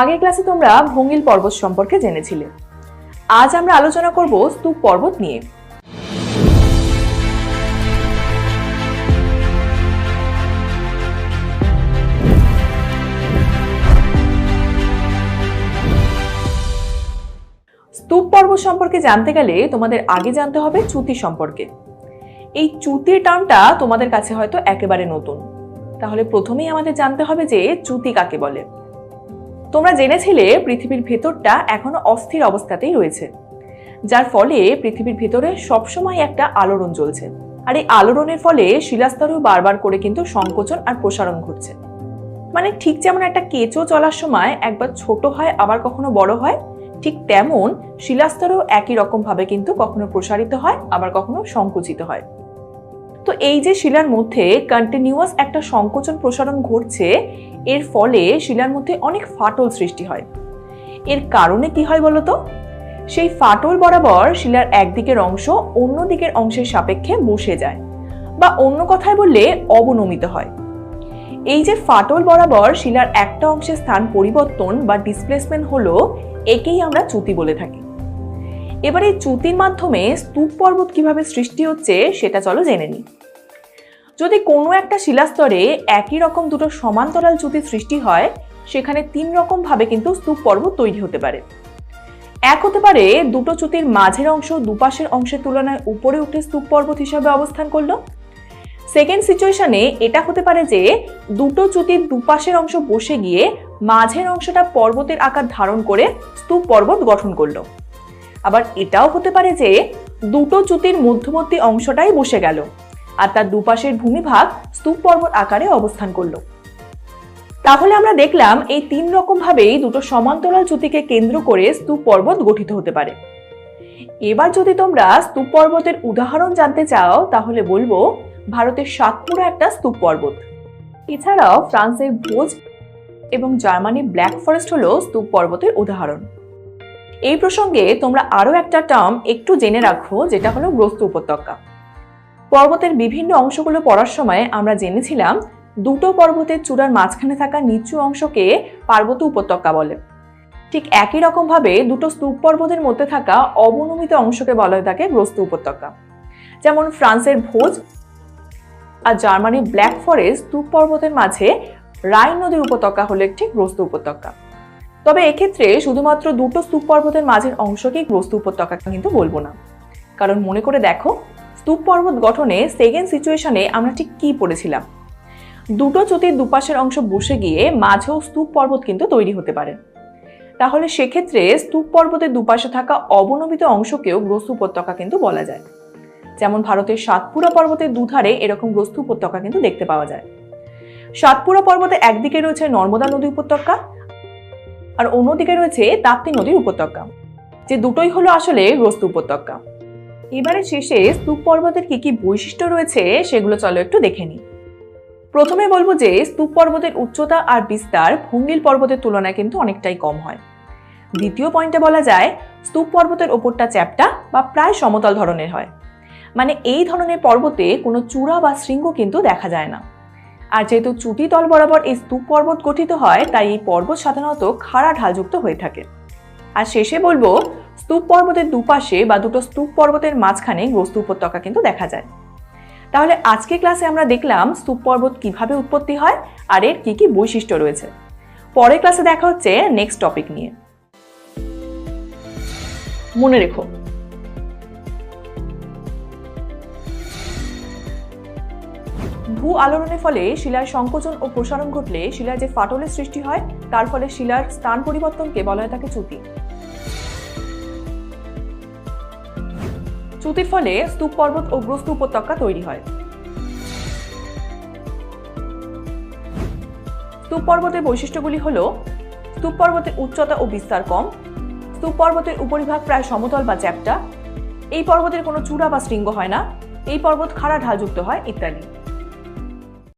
আগের ক্লাসে তোমরা ভঙ্গিল পর্বত সম্পর্কে জেনেছিলে। আজ আমরা আলোচনা করব স্তূপ পর্বত নিয়ে। স্তূপ পর্বত সম্পর্কে জানতে গেলে তোমাদের আগে জানতে হবে চ্যুতি সম্পর্কে। এই চ্যুতির টার্মটা তোমাদের কাছে হয়তো একেবারে নতুন। তাহলে প্রথমেই আমাদের জানতে হবে যে চ্যুতি কাকে বলে। তোমরা জেনেছিলে পৃথিবীর ভেতরটা এখনও অস্থির অবস্থাতেই রয়েছে, যার ফলে পৃথিবীর ভেতরে সবসময় একটা আলোড়ন চলছে আর এই আলোড়নের ফলে শিলাস্তরেও বারবার করে কিন্তু সংকোচন আর প্রসারণ ঘটছে। মানে ঠিক যেমন একটা কেঁচো চলার সময় একবার ছোট হয়, আবার কখনো বড় হয়, ঠিক তেমন শিলাস্তরেও একই রকম ভাবে কিন্তু কখনো প্রসারিত হয়, আবার কখনো সংকুচিত হয়। তো এই যে শিলার মধ্যে কন্টিনিউয়াস একটা সংকোচন প্রসারণ ঘটছে, এর ফলে শিলার মধ্যে অনেক ফাটল সৃষ্টি হয়। এর কারণে কি হয় বলতো? সেই ফাটল বরাবর শিলার একদিকের অংশ অন্য দিকের অংশের সাপেক্ষে বসে যায় বা অন্য কথায় বললে অবনমিত হয়। এই যে ফাটল বরাবর শিলার একটা অংশের স্থান পরিবর্তন বা ডিসপ্লেসমেন্ট হলো, একেই আমরা চ্যুতি বলে থাকি। এবার এই চ্যুতির মাধ্যমে স্তূপ পর্বত কীভাবে সৃষ্টি হচ্ছে সেটা চলো জেনে নিই। যদি কোনো একটা শিলাস্তরে একই রকম দুটো সমান্তরাল চ্যুতি সৃষ্টি হয়, সেখানে তিন রকম ভাবে কিন্তু স্তূপ পর্বত তৈরি হতে পারে। এক হতে পারে দুটো চ্যুতির মাঝের অংশ দুপাশের অংশের তুলনায় উপরে উঠে স্তূপ পর্বত হিসাবে অবস্থান করল। সেকেন্ড সিচুয়েশনে এটা হতে পারে যে দুটো চ্যুতির দুপাশের অংশ বসে গিয়ে মাঝের অংশটা পর্বতের আকার ধারণ করে স্তূপ পর্বত গঠন করল। আবার এটাও হতে পারে যে দুটো চ্যুতির মধ্যবর্তী অংশটাই বসে গেল আর তার দুপাশের ভূমিভাগ স্তূপ পর্বত আকারে অবস্থান করল। তাহলে আমরা দেখলাম এই তিন রকম ভাবেই দুটো সমান্তরাল চ্যুতিকে কেন্দ্র করে স্তূপ পর্বত গঠিত হতে পারে। এবার যদি তোমরা স্তূপ পর্বতের উদাহরণ জানতে চাও, তাহলে বলব ভারতের সাতপুরা একটা স্তূপ পর্বত এছাড়াও ফ্রান্সের ভোজ এবং জার্মানির ব্ল্যাক ফরেস্ট হলো স্তূপ পর্বতের উদাহরণ। এই প্রসঙ্গে তোমরা আরও একটা টার্ম একটু জেনে রাখো, যেটা হলো গ্রস্ত উপত্যকা। পর্বতের বিভিন্ন অংশগুলো পড়ার সময় আমরা জেনেছিলাম, দুটো পর্বতের চূড়ার মাঝখানে থাকা নিচু অংশকে পার্বত্য উপত্যকা বলে। ঠিক একই রকম ভাবে দুটো স্তূপ পর্বতের মধ্যে থাকা অবনমিত অংশকে বলা হয়ে থাকে গ্রস্ত উপত্যকা। যেমন ফ্রান্সের ভোজ আর জার্মানির ব্ল্যাক ফরেস্ট স্তূপ পর্বতের মাঝে রাইন নদীর উপত্যকা হলো একটি গ্রস্ত উপত্যকা। তবে এক্ষেত্রে শুধুমাত্র দুটো স্তূপ পর্বতের মাঝের অংশকেই গ্রস্ত উপত্যকা কিন্তু বলব না। কারণ মনে করে দেখো স্তূপ পর্বত গঠনে সেকেন্ড সিচুয়েশনে আমরা ঠিক কি পড়েছিলাম। দুটো চ্যুতির দুপাশের অংশ বসে গিয়ে মাঝেও স্তূপ পর্বত কিন্তু তৈরি হতে পারে। তাহলে সেক্ষেত্রে স্তূপ পর্বতের দুপাশে থাকা অবনমিত অংশকেও গ্রস্ত উপত্যকা কিন্তু বলা যায়। যেমন ভারতের সাতপুরা পর্বতের দুধারে এরকম গ্রস্ত উপত্যকা কিন্তু দেখতে পাওয়া যায়। সাতপুরা পর্বতে একদিকে রয়েছে নর্মদা নদী উপত্যকা আর অন্যদিকে রয়েছে তাপ্তি নদীর উপত্যকা, যে দুটোই হলো আসলে গ্রস্ত উপত্যকা। এবারে শেষে স্তূপ পর্বতের কি কি বৈশিষ্ট্য রয়েছে সেগুলো চলো একটু দেখে নিই। প্রথমে বলব যে স্তূপ পর্বতের উচ্চতা আর বিস্তার ভঙ্গিল পর্বতের তুলনায় কিন্তু অনেকটাই কম হয়। দ্বিতীয় পয়েন্টে বলা যায়, স্তূপ পর্বতের ওপরটা চ্যাপ্টা বা প্রায় সমতল ধরনের হয়। মানে এই ধরনের পর্বতে কোনো চূড়া বা শৃঙ্গ কিন্তু দেখা যায় না। আর যেহেতু চুটি তল বরাবর এই স্তূপ পর্বত গঠিত হয়, তাই এই পর্বত সাধারণত খাড়া ঢালযুক্ত হয়ে থাকে। আর শেষে বলব স্তূপ পর্বতের দুপাশে বা দুটো স্তূপ পর্বতের মাঝখানে গ্রস্ত উপত্যকা কিন্তু দেখা যায়। তাহলে আজকে ক্লাসে আমরা দেখলাম স্তূপ পর্বত কীভাবে উৎপত্তি হয় আর এর কি কি বৈশিষ্ট্য রয়েছে। পরের ক্লাসে দেখা হচ্ছে নেক্সট টপিক নিয়ে। মনে রেখো ভূ আলোড়নের ফলে শিলার সংকোচন ও প্রসারণ ঘটলে শিলায় যে ফাটলের সৃষ্টি হয়, তার ফলে শিলার স্থান পরিবর্তনকে বলা হয় থাকে চ্যুতি চ্যুতির ফলে স্তূপ পর্বত ও গ্রস্ত উপত্যকা তৈরি হয়। স্তূপ পর্বতের বৈশিষ্ট্যগুলি হল, স্তূপ পর্বতের উচ্চতা ও বিস্তার কম, স্তূপ পর্বতের উপরিভাগ প্রায় সমতল বা চ্যাপ্টা, এই পর্বতের কোনো চূড়া বা শৃঙ্গ হয় না, এই পর্বত খাড়া ঢালযুক্ত হয়, ইত্যাদি।